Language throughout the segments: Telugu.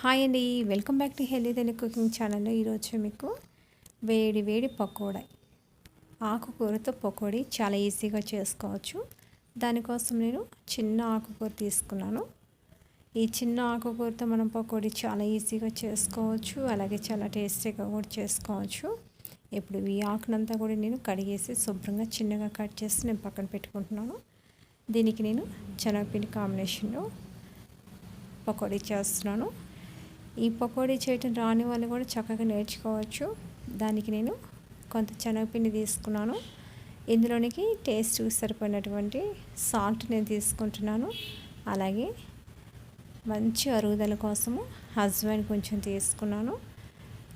హాయ్ అండి. Welcome back to healthy Telugu cooking ఛానల్లో ఈరోజు మీకు వేడి వేడి పకోడా ఆకుకూరతో పకోడీ చాలా ఈజీగా చేసుకోవచ్చు. దానికోసం నేను చిన్న ఆకుకూర తీసుకున్నాను. ఈ చిన్న ఆకుకూరతో మనం పకోడీ చాలా ఈజీగా చేసుకోవచ్చు. అలాగే చాలా టేస్టీగా కూడా చేసుకోవచ్చు. ఇప్పుడు ఈ ఆకునంతా కూడా నేను కడిగేసి శుభ్రంగా చిన్నగా కట్ చేసి నేను పక్కన పెట్టుకుంటున్నాను. దీనికి నేను శనగపిండి కాంబినేషన్లో పకోడీ చేస్తున్నాను. ఈ పకోడీ చేయటం రాని వాళ్ళు కూడా చక్కగా నేర్చుకోవచ్చు. దానికి నేను కొంత శనగపిండి తీసుకున్నాను. ఇందులోనికి టేస్ట్ సరిపోయినటువంటి సాల్ట్ నేను తీసుకుంటున్నాను. అలాగే మంచి అరుగుదల కోసము హస్బెండ్ కొంచెం తీసుకున్నాను.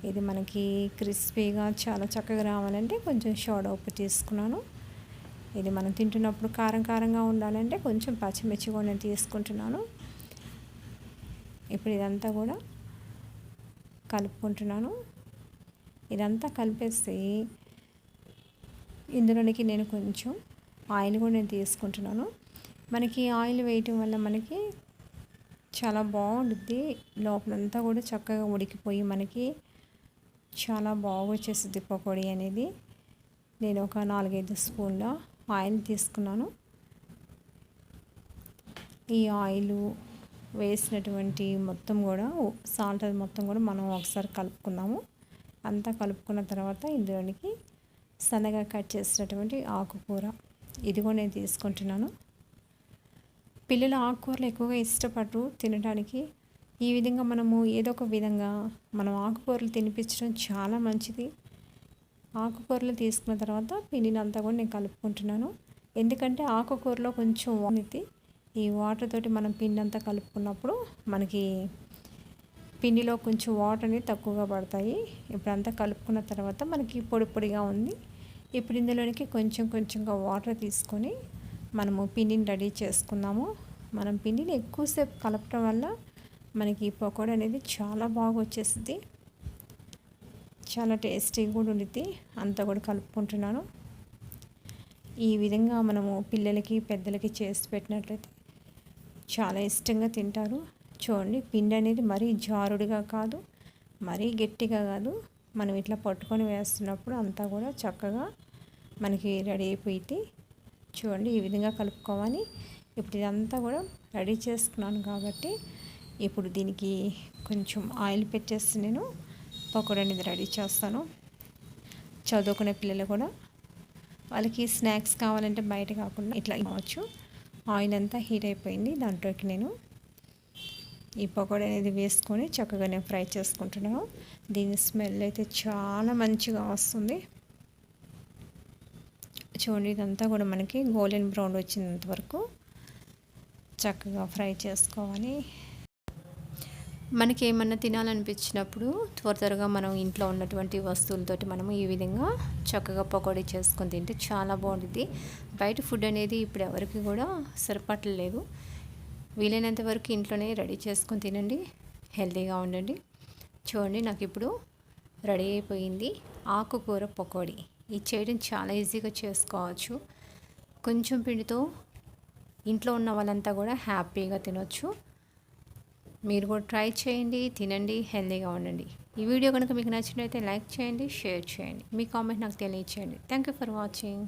ఇది మనకి క్రిస్పీగా చాలా చక్కగా రావాలంటే కొంచెం షోడ ఉప్పు తీసుకున్నాను. ఇది మనం తింటున్నప్పుడు కారం కారంగా ఉండాలంటే కొంచెం పచ్చిమిర్చి కూడా నేను తీసుకుంటున్నాను. ఇప్పుడు ఇదంతా కూడా కలుపుకుంటున్నాను. ఇదంతా కలిపేసి ఇందులోనికి నేను కొంచెం ఆయిల్ కూడా నేను తీసుకుంటున్నాను. మనకి ఆయిల్ వేయటం వల్ల మనకి చాలా బాగుంటుంది లోపలంతా కూడా చక్కగా ఉడికిపోయి మనకి చాలా బాగా వచ్చేస్తుంది పకోడీ అనేది. నేను ఒక నాలుగైదు స్పూన్ల ఆయిల్ తీసుకున్నాను. ఈ ఆయిల్ వేసినటువంటి మొత్తం కూడా సాల్ట్ అది మొత్తం కూడా మనం ఒకసారి కలుపుకున్నాము. అంతా కలుపుకున్న తర్వాత ఇందులోనికి సన్నగా కట్ చేసినటువంటి ఆకుకూర. ఇది కూడా నేను తీసుకుంటున్నాను. పిల్లలు ఆకుకూరలు ఎక్కువగా ఇష్టపడరు తినడానికి ఈ విధంగా మనము ఏదో ఒక విధంగా మనం ఆకుకూరలు తినిపించడం చాలా మంచిది. ఆకుకూరలు తీసుకున్న తర్వాత పిండిని అంతా కూడా నేను కలుపుకుంటున్నాను. ఎందుకంటే ఆకుకూరలో కొంచెం వామితి ఈ వాటర్ తోటి మనం పిండి అంతా కలుపుకున్నప్పుడు మనకి పిండిలో కొంచెం వాటర్ అనేది తక్కువగా పడతాయి. ఇప్పుడు అంతా కలుపుకున్న తర్వాత మనకి పొడి పొడిగా ఉంది. ఇప్పుడు ఇందులోనికి కొంచెం కొంచెంగా వాటర్ తీసుకొని మనము పిండిని రెడీ చేసుకున్నాము. మనం పిండిని ఎక్కువసేపు కలపడం వల్ల మనకి పకోడీ అనేది చాలా బాగా వచ్చేస్తుంది చాలా టేస్టీగా కూడా ఉండిద్ది. అంతా కూడా కలుపుకుంటున్నాను. ఈ విధంగా మనము పిల్లలకి పెద్దలకి చేసి పెట్టినట్లయితే చాలా ఇష్టంగా తింటారు. చూడండి పిండి అనేది మరీ జారుడుగా కాదు మరీ గట్టిగా కాదు. మనం ఇట్లా పట్టుకొని వేస్తున్నప్పుడు అంతా కూడా చక్కగా మనకి రెడీ అయిపోయింది. చూడండి ఈ విధంగా కలుపుకోవాలి. ఇప్పుడు ఇదంతా కూడా రెడీ చేసుకున్నాను కాబట్టి ఇప్పుడు దీనికి కొంచెం ఆయిల్ పెట్టేసి నేను పకోడీ అనేది రెడీ చేస్తాను. చదువుకునే పిల్లలు కూడా వాళ్ళకి స్నాక్స్ కావాలంటే బయట కాకుండా ఇట్లా ఇవ్వచ్చు ఆయిల్ అంతా హీట్ అయిపోయింది. దాంట్లోకి నేను ఈ పకోడీ అనేది వేసుకొని చక్కగా నేను ఫ్రై చేసుకుంటున్నాను. దీని స్మెల్ అయితే చాలా మంచిగా వస్తుంది. చూడండి ఇదంతా కూడా మనకి గోల్డెన్ బ్రౌన్ వచ్చినంత వరకు చక్కగా ఫ్రై చేసుకోవాలి. మనకి ఏమన్నా తినాలనిపించినప్పుడు త్వర త్వరగా మనం ఇంట్లో ఉన్నటువంటి వస్తువులతోటి మనము ఈ విధంగా చక్కగా పకోడీ చేసుకొని తింటే చాలా బాగుంటుంది. బయట ఫుడ్ అనేది ఇప్పుడు ఎవరికి కూడా సరిపట్టలేదు. వీలైనంత వరకు ఇంట్లోనే రెడీ చేసుకొని తినండి. హెల్తీగా ఉండండి. చూడండి నాకు ఇప్పుడు రెడీ అయిపోయింది ఆకుకూర పకోడీ. ఇది చేయడం చాలా ఈజీగా చేసుకోవచ్చు. కొంచెం పిండితో ఇంట్లో ఉన్న వాళ్ళంతా కూడా హ్యాపీగా తినొచ్చు. మీరు కూడా ట్రై చేయండి తినండి హెల్దీగా ఉండండి. ఈ వీడియో కనుక మీకు నచ్చినట్లయితే లైక్ చేయండి షేర్ చేయండి. మీ కామెంట్ నాకు తెలియచేయండి. Thank you for watching